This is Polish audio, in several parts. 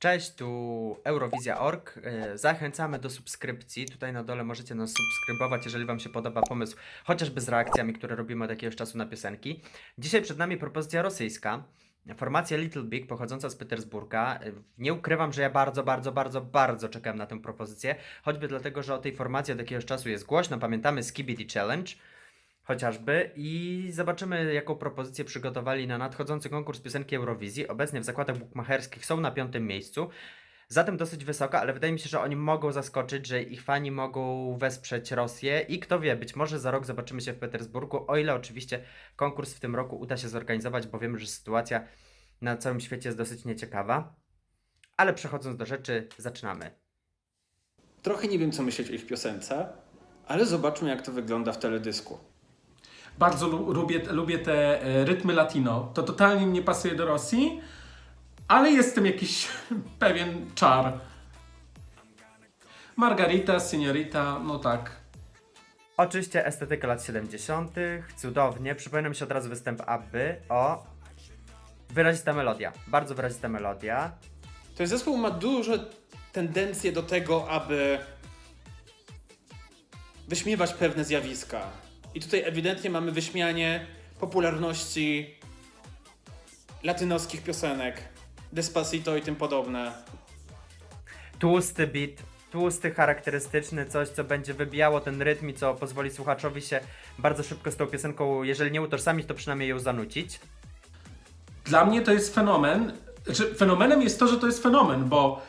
Cześć, tu Eurowizja.org. E, Zachęcamy do subskrypcji. Tutaj na dole możecie nas subskrybować, jeżeli Wam się podoba pomysł, chociażby z reakcjami, które robimy od jakiegoś czasu na piosenki. Dzisiaj przed nami propozycja rosyjska. Formacja Little Big pochodząca z Petersburga. E, Nie ukrywam, że ja bardzo, bardzo, bardzo, bardzo czekam na tę propozycję. Choćby dlatego, że o tej formacji od jakiegoś czasu jest głośno. Pamiętamy Skibidi Challenge chociażby i zobaczymy jaką propozycję przygotowali na nadchodzący konkurs piosenki Eurowizji. Obecnie w zakładach bukmacherskich są na piątym miejscu. Zatem dosyć wysoka, ale wydaje mi się, że oni mogą zaskoczyć, że ich fani mogą wesprzeć Rosję i kto wie, być może za rok zobaczymy się w Petersburgu, o ile oczywiście konkurs w tym roku uda się zorganizować, bo wiemy, że sytuacja na całym świecie jest dosyć nieciekawa. Ale przechodząc do rzeczy, zaczynamy. Trochę nie wiem, co myśleć o ich piosence, ale zobaczmy, jak to wygląda w teledysku. Bardzo lu- lubię, lubię te e, rytmy latino. To totalnie nie pasuje do Rosji, ale jest w tym jakiś pewien czar. Margarita, Seniorita, no tak. Oczywiście estetyka lat 70., cudownie. Przypomina mi się od razu występ Abby. O, wyrazista melodia, bardzo wyrazista melodia. Ten zespół ma duże tendencje do tego, aby wyśmiewać pewne zjawiska. I tutaj ewidentnie mamy wyśmianie popularności latynoskich piosenek, Despacito i tym podobne. Tłusty beat, tłusty, charakterystyczny, coś co będzie wybijało ten rytm i co pozwoli słuchaczowi się bardzo szybko z tą piosenką, jeżeli nie utożsamić, to przynajmniej ją zanucić. Dla mnie to jest fenomen. Znaczy, fenomenem jest to, że to jest fenomen, bo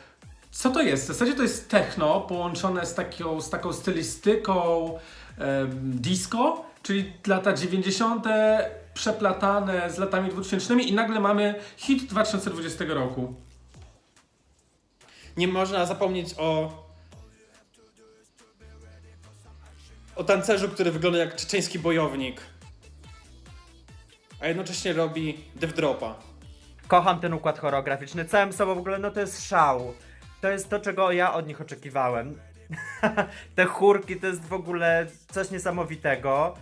co to jest? W zasadzie to jest techno połączone z taką, z taką stylistyką disco, czyli lata 90. przeplatane z latami 2000 i nagle mamy hit 2020 roku. Nie można zapomnieć o. o tancerzu, który wygląda jak czeczeński bojownik. A jednocześnie robi death dropa. Kocham ten układ choreograficzny, całym sobą w ogóle, no to jest szał. To jest to, czego ja od nich oczekiwałem. Te chórki to jest w ogóle coś niesamowitego.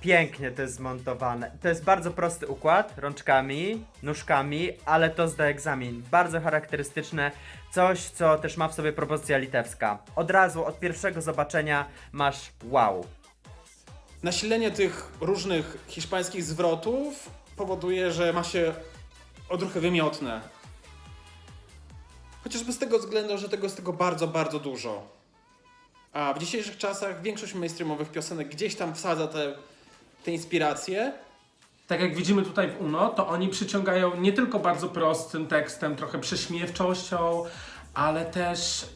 Pięknie to jest zmontowane. To jest bardzo prosty układ, rączkami, nóżkami, ale to zda egzamin. Bardzo charakterystyczne, coś co też ma w sobie propozycja litewska. Od razu, od pierwszego zobaczenia masz wow. Nasilenie tych różnych hiszpańskich zwrotów powoduje, że ma się odruchy wymiotne. Chociażby z tego względu, że tego jest tego bardzo, bardzo dużo. A w dzisiejszych czasach większość mainstreamowych piosenek gdzieś tam wsadza te, te inspiracje, Tak jak widzimy tutaj w UNO, to oni przyciągają nie tylko bardzo prostym tekstem, trochę prześmiewczością, ale też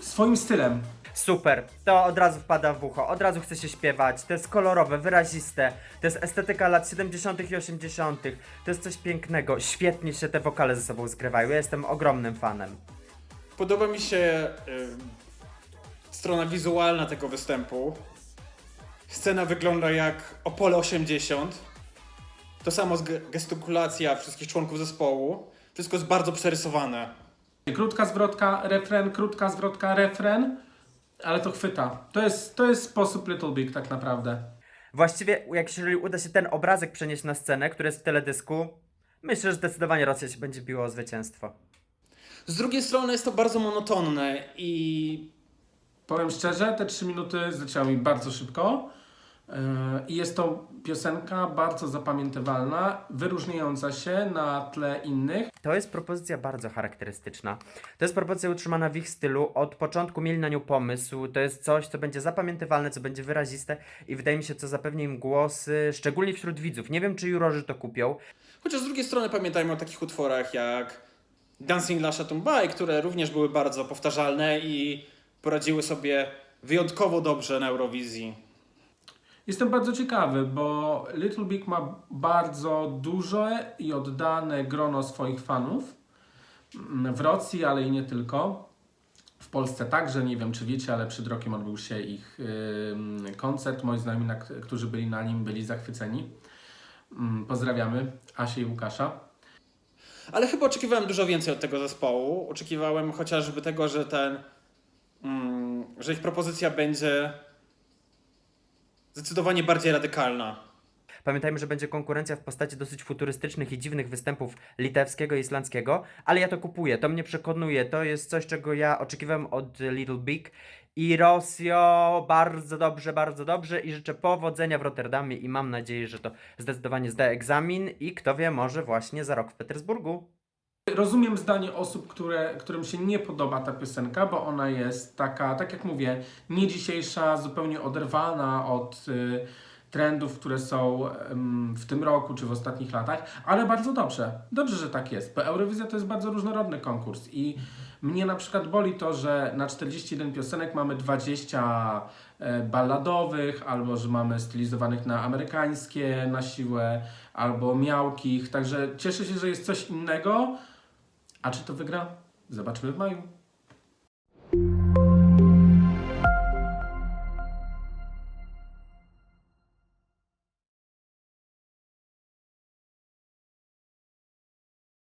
swoim stylem. Super, to od razu wpada w ucho, od razu chce się śpiewać, to jest kolorowe, wyraziste, to jest estetyka lat 70. i 80., to jest coś pięknego, świetnie się te wokale ze sobą zgrywają, ja jestem ogromnym fanem. Podoba mi się y, strona wizualna tego występu. Scena wygląda jak Opole 80. To samo gestykulacja wszystkich członków zespołu. Wszystko jest bardzo przerysowane. Krótka zwrotka, refren, krótka zwrotka, refren, ale to chwyta. To jest, to jest sposób Little Big tak naprawdę. Właściwie, jak jeżeli uda się ten obrazek przenieść na scenę, który jest w teledysku, myślę, że zdecydowanie Rosja się będzie biło o zwycięstwo. Z drugiej strony jest to bardzo monotonne i Powiem szczerze, te trzy minuty zleciały mi bardzo szybko. Yy, I jest to piosenka bardzo zapamiętywalna, wyróżniająca się na tle innych. To jest propozycja bardzo charakterystyczna. To jest propozycja utrzymana w ich stylu. Od początku mieli na nią pomysł. To jest coś, co będzie zapamiętywalne, co będzie wyraziste i wydaje mi się, co zapewni im głosy, szczególnie wśród widzów. Nie wiem, czy jurorzy to kupią. chociaż z drugiej strony pamiętajmy o takich utworach jak Dancing La Chatumbai, które również były bardzo powtarzalne i poradziły sobie wyjątkowo dobrze na Eurowizji. Jestem bardzo ciekawy, bo Little Big ma bardzo duże i oddane grono swoich fanów Mm, w Rosji, ale i nie tylko. W Polsce także, nie wiem czy wiecie, ale przed rokiem odbył się ich ym, koncert. Moi znajomi, na, którzy byli na nim, byli zachwyceni. Mm, Pozdrawiamy Asię i Łukasza. Ale chyba oczekiwałem dużo więcej od tego zespołu. Oczekiwałem chociażby tego, że ten. Mm, że ich propozycja będzie zdecydowanie bardziej radykalna. Pamiętajmy, że będzie konkurencja w postaci dosyć futurystycznych i dziwnych występów litewskiego i islandzkiego, ale ja to kupuję, to mnie przekonuje, to jest coś, czego ja oczekiwałem od Little Big. I Rosjo, bardzo dobrze, bardzo dobrze i życzę powodzenia w Rotterdamie i mam nadzieję, że to zdecydowanie zda egzamin i kto wie, może właśnie za rok w Petersburgu. Rozumiem zdanie osób, które, którym się nie podoba ta piosenka, bo ona jest taka, tak jak mówię, nie dzisiejsza, zupełnie oderwana od y, trendów, które są w tym roku czy w ostatnich latach, ale bardzo dobrze. Dobrze, że tak jest, bo Eurowizja to jest bardzo różnorodny konkurs i mnie na przykład boli to, że na 41 piosenek mamy 20 e, balladowych, albo że mamy stylizowanych na amerykańskie na siłę, albo miałkich, także cieszę się, że jest coś innego, a czy to wygra? Zobaczymy w maju.